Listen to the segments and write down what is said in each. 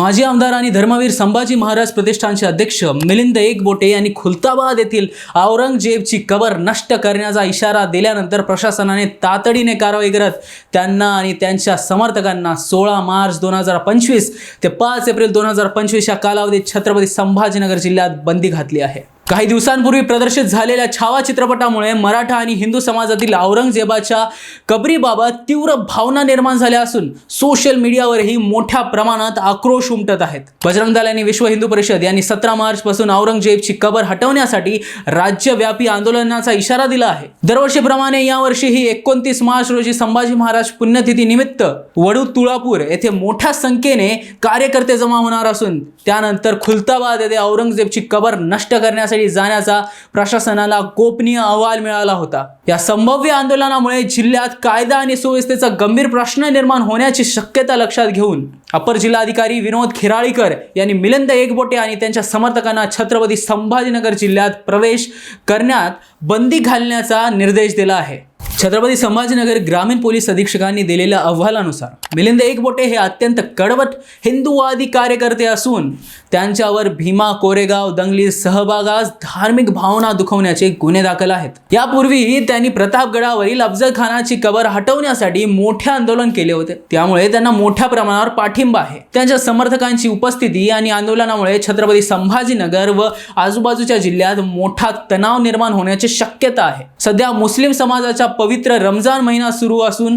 माजी आमदार आणि धर्मवीर संभाजी महाराज प्रतिष्ठानचे अध्यक्ष मिलिंद एकबोटे यांनी खुलताबाद येथील औरंगजेबची कबर नष्ट करण्याचा इशारा दिल्यानंतर प्रशासनाने तातडीने कारवाई करत त्यांना आणि त्यांच्या समर्थकांना सोळा मार्च दोन हजार पंचवीस ते पाच एप्रिल दोन हजार पंचवीस या कालावधीत छत्रपती संभाजीनगर जिल्ह्यात बंदी घातली आहे. काही दिवसांपूर्वी प्रदर्शित झालेल्या छावा चित्रपटामुळे मराठा आणि हिंदू समाजातील औरंगजेबाच्या कबरीबाबत तीव्र भावना निर्माण झाल्या असून सोशल मीडियावरही मोठ्या प्रमाणात आक्रोश उमटत आहेत. बजरंग दल आणि विश्व हिंदू परिषद यांनी सतरा मार्च पासून औरंगजेबची कबर हटवण्यासाठी राज्यव्यापी आंदोलनाचा इशारा दिला आहे. दरवर्षीप्रमाणे यावर्षीही एकोणतीस मार्च रोजी संभाजी महाराज पुण्यतिथी निमित्त वडू तुळापूर येथे मोठ्या संख्येने कार्यकर्ते जमा होणार असून त्यानंतर खुलताबाद येथे औरंगजेबची कबर नष्ट करण्यासाठी जाण्याचा प्रशासनाला गोपनीय अहवाल मिळाला होता. या संभाव्य आंदोलनामुळे जिल्ह्यात कायदा आणि सुव्यवस्थेचा गंभीर प्रश्न निर्माण होण्याची शक्यता लक्षात घेऊन अपर जिल्हाधिकारी विनोद खिराळीकर यांनी मिलिंद एकबोटे आणि त्यांच्या समर्थकांना छत्रपती संभाजीनगर जिल्ह्यात प्रवेश करण्यात बंदी घालण्याचा निर्देश दिला आहे. छत्रपती संभाजीनगर ग्रामीण पोलीस अधीक्षकांनी दिलेल्या अहवालानुसार मिलिंद एकबोटे हे अत्यंत कडवट हिंदूवादी कार्यकर्ते असून त्यांच्यावर भीमा कोरेगाव दंगली सहभागास धार्मिक भावना दुखवण्याचे गुन्हे दाखल आहेत. यापूर्वीही त्यांनी प्रतापगडावरील अफजल खानाची कबर हटवण्यासाठी मोठे आंदोलन केले होते. त्यामुळे त्यांना मोठ्या प्रमाणावर पाठिंबा आहे. त्यांच्या समर्थकांची उपस्थिती आणि आंदोलनामुळे छत्रपती संभाजीनगर व आजूबाजूच्या जिल्ह्यात मोठा तणाव निर्माण होण्याची शक्यता आहे. सध्या मुस्लिम समाजाच्या पवित्र रमजान महिना सुरू असून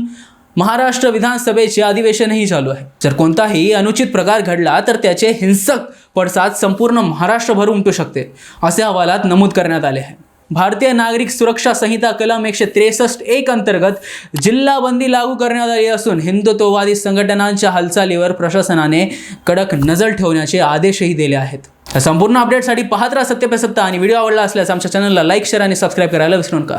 महाराष्ट्र विधानसभेचे अधिवेशनही चालू आहे. जर कोणताही अनुचित प्रकार घडला तर त्याचे हिंसक पडसाद संपूर्ण महाराष्ट्रभर उमटू शकते असे अहवालात नमूद करण्यात आले आहे. भारतीय नागरिक सुरक्षा संहिता कलम एकशे त्रेसष्ट एक अंतर्गत जिल्हा बंदी लागू करण्यात आली असून हिंदुत्ववादी संघटनांच्या हालचालीवर प्रशासनाने कडक नजर ठेवण्याचे आदेशही दिले आहेत. संपूर्ण अपडेटसाठी पाहत राहा सत्य आणि व्हिडिओ आवडला असल्यास आमच्या चॅनलला लाईक शेअर आणि सबस्क्राईब करायला विसरू नका.